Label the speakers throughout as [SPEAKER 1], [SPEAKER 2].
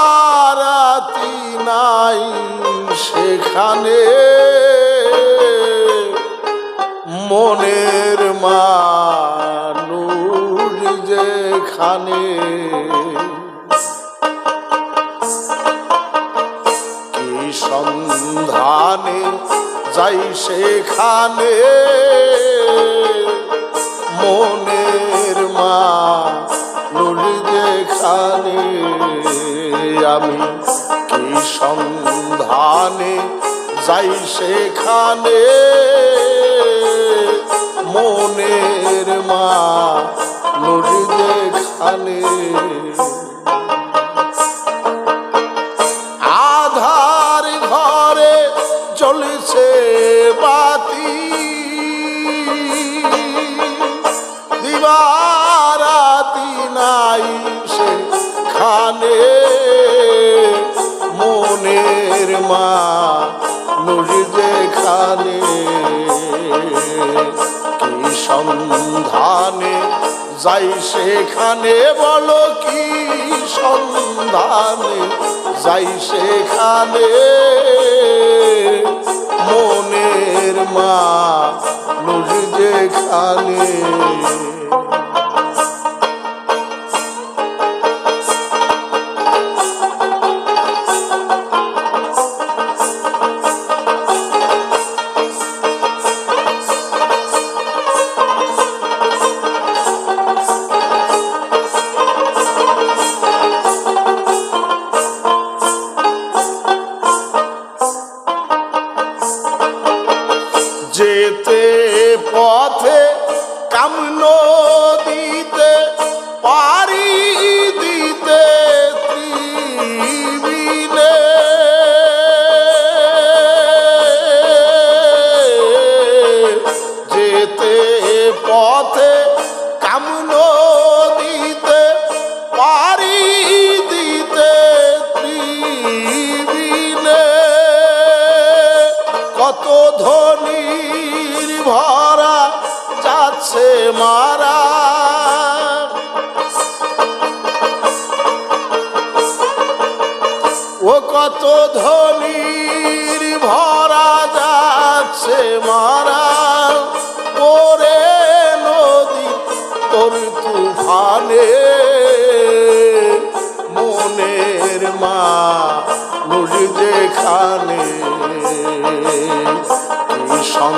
[SPEAKER 1] দিবারাতি নাই সেখানে। মনের মানুষ যেখানে। কি সন্ধানে যাই সেখানে? মনের মা যেখানে আমি কি সন্ধানে যাই সেখানে? মনের মা নুরি যেখানে মনের মা নুরি যেখানে, কি সন্ধানে যাই সেখানে বলো কি সন্ধানে যাই সেখানে? মনের মা নুরি যেখানে কত ধনির ভরা যাচ্ছে মারা। ও কত ধনির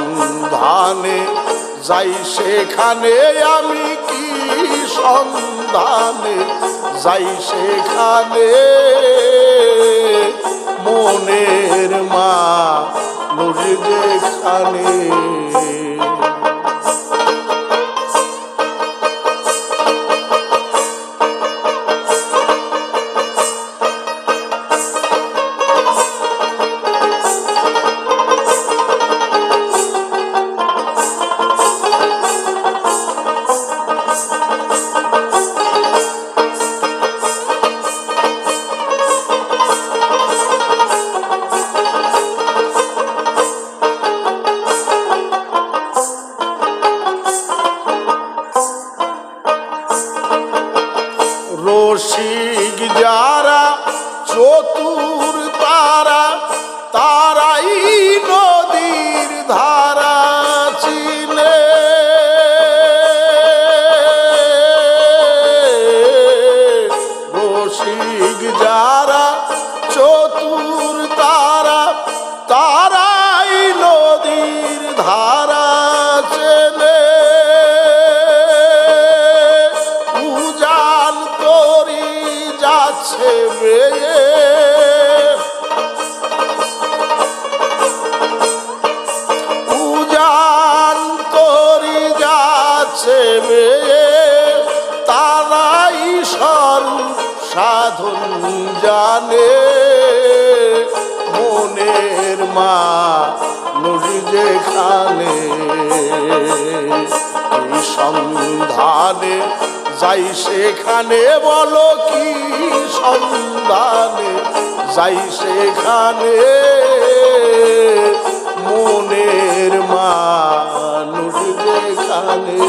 [SPEAKER 1] সন্ধানে যাই সেখানে আমি কি সন্ধানে যাই সেখানে মনের মা নুরি যেখানে। যারা চতুর তারা তারাই নদীর ধারা চিনে। রসিক যারা চতুর তারা তারাই নদীর ধারা সাধন জানে, মনের মা নুরি যেখানে। এই সন্ধানে যাই সেখানে, বলো কি সন্ধানে? যাই সেখানে, মনের মানুষ যেখানে।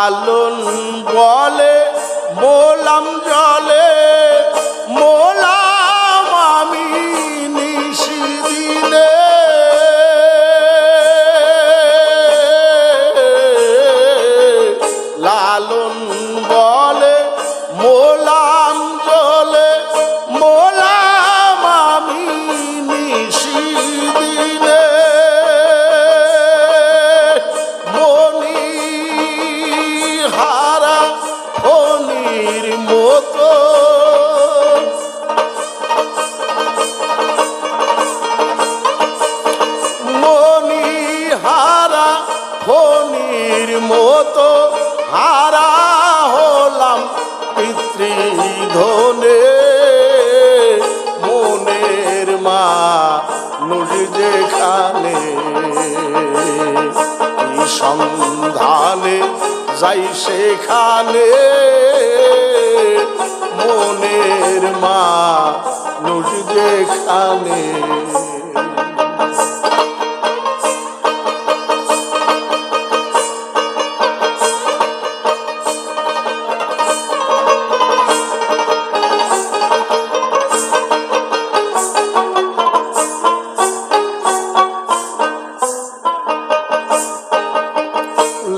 [SPEAKER 1] লালন বলে নুর যেখানে সন্ধানে যাই সেখানে? মনের মা নুরি যেখানে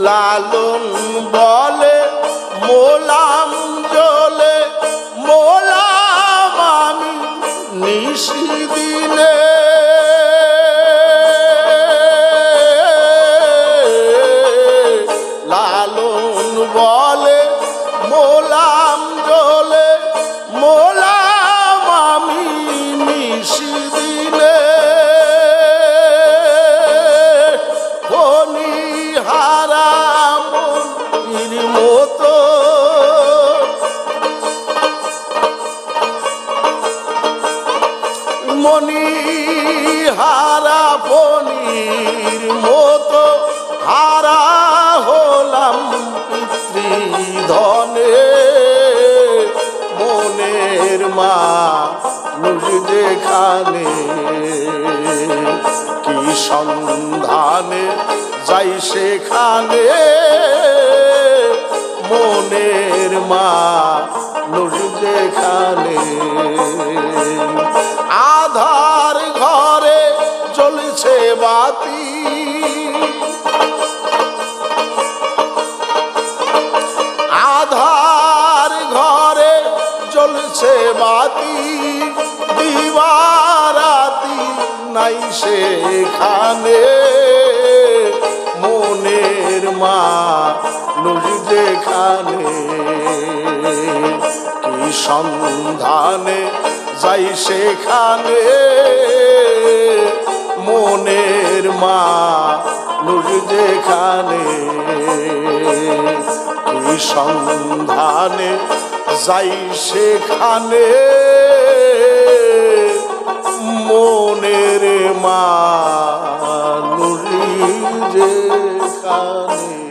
[SPEAKER 1] লালন বলে মোলাম জলে মোলাম আমি নিশি মনি হারা ফনির মতো হারা হলাম পিতৃধনে মনের মা নুর যেখানে, কি সন্ধানে যাই সেখানে? মনের মা নুর যেখানে বাতি। আধার ঘরে জ্বলছে বাতি, দিবারাতি নাই সেখানে। মনের মা যেখানে, কি সন্ধানে যাই সেখানে? মনের মা নুর যেখানে তুই সন্ধানে যাই সেখানে। মনের মা নুর যেখানে।